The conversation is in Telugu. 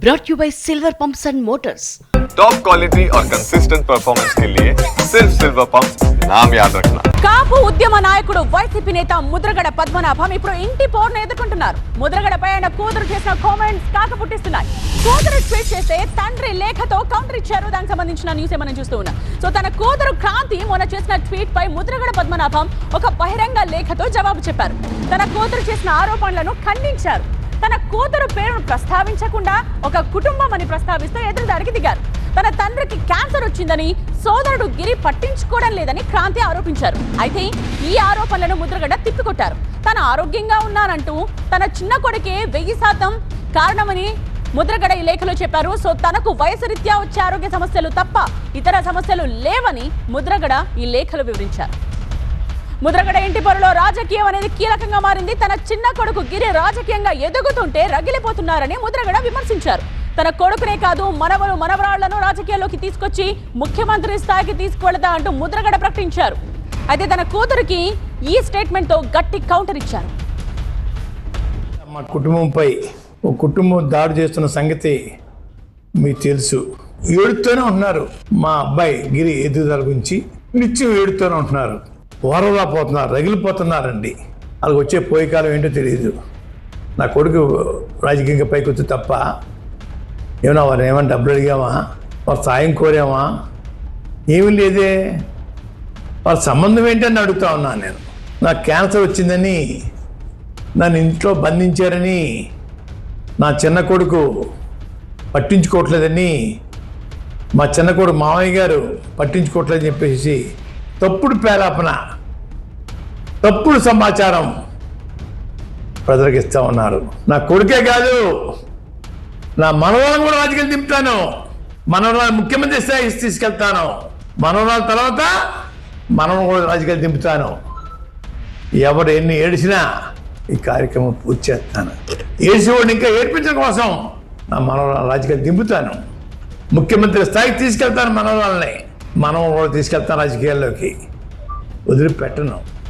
brought you by Silver Pumps and Motors. Top quality और कंसिस्टेंट परफॉर्मेंस के लिए सिर्फ सिल्वर पंप नाम याद रखना కాపు ఉద్యమ నాయకుడు వైసీపీ నేత ముద్రగడ పద్మనాభం ఇప్పుడు ఇంటి పోరును ఎదుర్కొంటున్నారు ముద్రగడపై ఆయన కూతురు చేసిన కామెంట్స్ కాక పుట్టిస్తున్నాయి కూతురు ట్వీట్ చేస్తే తండ్రి లేఖతో కౌంటర్ ఇచ్చారు దానికి సంబంధించిన న్యూస్ మనం చూస్తూ ఉన్నాం సో తన కూతురు క్రాంతి మొన్న చేసిన ట్వీట్ పై ముద్రగడ పద్మనాభం ఒక బహిరంగ లేఖతో జవాబు చెప్పారు తన కూతురు చేసిన ఆరోపణలను ఖండించారు తన కూతురు పేరును ప్రస్తావించకుండా ఒక కుటుంబం అని ప్రస్తావిస్తూ ఎదురుదారికి దిగారు. తన తండ్రికి క్యాన్సర్ వచ్చిందని సోదరుడు గిరి పట్టించుకోవడం లేదని క్రాంతి ఆరోపించారు. అయితే ఈ ఆరోపణలను ముద్రగడ్డ తిప్పికొట్టారు. తన ఆరోగ్యంగా ఉన్నానంటూ తన చిన్న కొడుకే వెయ్యి శాతం కారణమని ముద్రగడ ఈ లేఖలో చెప్పారు. సో తనకు వయసు రీత్యా వచ్చే ఆరోగ్య సమస్యలు తప్ప ఇతర సమస్యలు లేవని ముద్రగడ ఈ లేఖలో వివరించారు. ముద్రగడ ఇంటి పొరలో రాజకీయం అనేది కీలకంగా మారింది. తన చిన్న కొడుకు గిరి రాజకీయంగా ఎదుగుతుంటే రగిలిపోతున్నారని ముద్రగడ విమర్శించారు. తన కొడుకునే కాదు మనవలు మనవరాళ్ళను రాజకీయాల్లోకి తీసుకొచ్చి ముఖ్యమంత్రి స్థాయికి తీసుకువెళతా అంటూ ముద్రగడ ప్రకటించారు. అయితే తన కూతురికి ఈ స్టేట్మెంట్తో గట్టి కౌంటర్ ఇచ్చారు. మా కుటుంబంపై ఓ కుటుంబం దాడి చేస్తున్న సంగతి మీకు తెలుసు. ఏడుతూనే ఉంటున్నారు మా అబ్బాయి గిరి ఎదుగుదల గురించి. నిత్యం ఏడుతూనే ఉంటున్నారు. ఓరవలా పోతున్నారు రగిలిపోతున్నారండి. వాళ్ళకి వచ్చే పోయే కాలం ఏంటో తెలియదు నా కొడుకు రాజకీయంగా పైకి వచ్చి తప్ప ఏమన్నా వారు ఏమైనా డబ్బులు అడిగామా? వారు సాయం కోరామా? ఏమీ లేదే. వాళ్ళ సంబంధం ఏంటని అడుగుతా ఉన్నాను నేను. నాకు క్యాన్సర్ వచ్చిందని నన్ను ఇంట్లో బంధించారని నా చిన్న కొడుకు పట్టించుకోవట్లేదని మా చిన్న కొడుకు మామయ్య గారు పట్టించుకోవట్లేదని చెప్పేసి తప్పుడు పేలాపన తప్పుడు సమాచారం ప్రజలకు ఇస్తా ఉన్నారు. నా కొడుకే కాదు నా మనవరాలను కూడా రాజకీయాలు దింపుతాను. మనవరాలు ముఖ్యమంత్రి స్థాయికి తీసుకెళ్తాను. మనవరాల తర్వాత మనం కూడా రాజకీయాలు దింపుతాను. ఎవరు ఎన్ని ఏడిచినా ఈ కార్యక్రమం పూర్తి చేస్తాను. ఏడిసేవాడిని ఇంకా ఏడిపించడం కోసం నా మనవరాలు రాజకీయాలు దింపుతాను. ముఖ్యమంత్రి స్థాయికి తీసుకెళ్తాను మనవరాలని. మనం కూడా తీసుకెళ్తాను రాజకీయాల్లోకి. వదిలిపెట్టను.